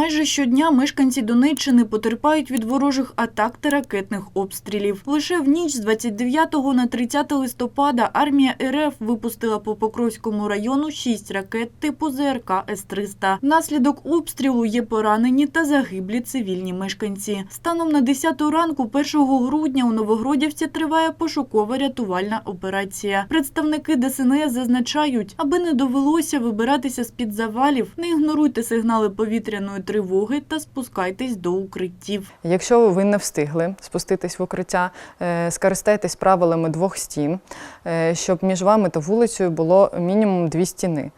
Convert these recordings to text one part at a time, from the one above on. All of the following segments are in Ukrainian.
Майже щодня мешканці Донеччини потерпають від ворожих атак та ракетних обстрілів. Лише в ніч з 29 на 30 листопада армія РФ випустила по Покровському району 6 ракет типу ЗРК С-300. Внаслідок обстрілу є поранені та загиблі цивільні мешканці. Станом на 10 ранку 1 грудня у Новогродівці триває пошукова рятувальна операція. Представники ДСНС зазначають, аби не довелося вибиратися з-під завалів, не ігноруйте сигнали повітряної тривоги та спускайтесь до укриттів. Якщо ви не встигли спуститись в укриття, е, скористайтесь правилами двох стін, е, щоб між вами та вулицею було мінімум дві стіни.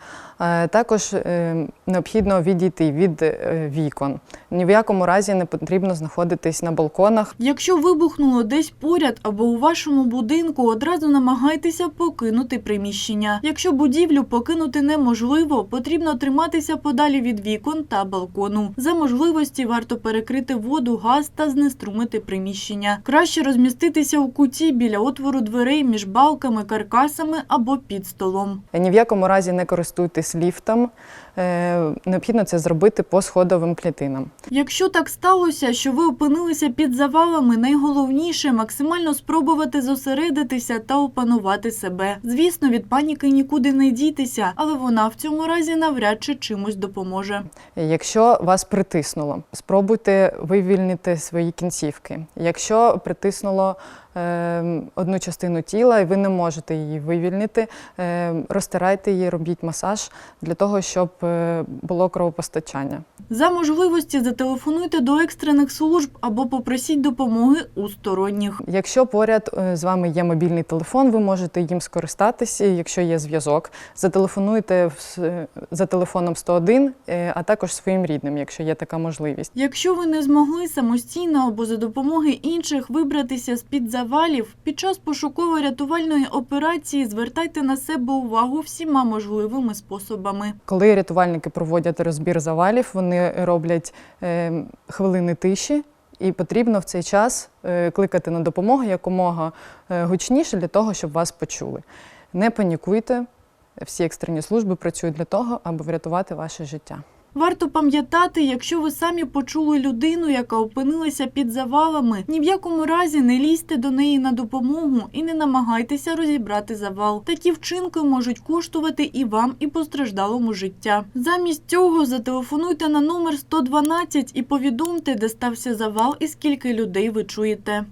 Е, Також е, необхідно відійти від е, вікон. Ні в якому разі не потрібно знаходитись на балконах. Якщо вибухнуло десь поряд або у вашому будинку, одразу намагайтеся покинути приміщення. Якщо будівлю покинути неможливо, потрібно триматися подалі від вікон та балкону. За можливості варто перекрити воду, газ та знеструмити приміщення. Краще розміститися у куті біля отвору дверей між балками, каркасами або під столом. Ні в якому разі не користуйтесь ліфтом. Е, Необхідно це зробити по сходовим клітинам. Якщо так сталося, що ви опинилися під завалами, найголовніше максимально спробувати зосередитися та опанувати себе. Звісно, від паніки нікуди не дійтеся, але вона в цьому разі навряд чи чимось допоможе. Якщо вас притиснуло, спробуйте вивільнити свої кінцівки. Якщо притиснуло одну частину тіла і ви не можете її вивільнити, е, розтирайте її, робіть масаж для того, щоб е, було кровопостачання. За можливості зателефонуйте до екстрених служб або попросіть допомоги у сторонніх. Якщо поряд е, з вами є мобільний телефон, ви можете їм скористатися. Якщо є зв'язок, зателефонуйте за телефоном 101, е, а також своїм рідним, якщо є така можливість. Якщо ви не змогли самостійно або за допомоги інших вибратися з-під завалів, під час пошуково-рятувальної операції звертайте на себе увагу всіма можливими способами. Коли рятувальники проводять розбір завалів, вони роблять е, хвилини тиші, і потрібно в цей час е, кликати на допомогу якомога е, гучніше для того, щоб вас почули. Не панікуйте. Всі екстрені служби працюють для того, аби врятувати ваше життя. Варто пам'ятати, якщо ви самі почули людину, яка опинилася під завалами, ні в якому разі не лізьте до неї на допомогу і не намагайтеся розібрати завал. Такі вчинки можуть коштувати і вам, і постраждалому життя. Замість цього зателефонуйте на номер 112 і повідомте, де стався завал і скільки людей ви чуєте.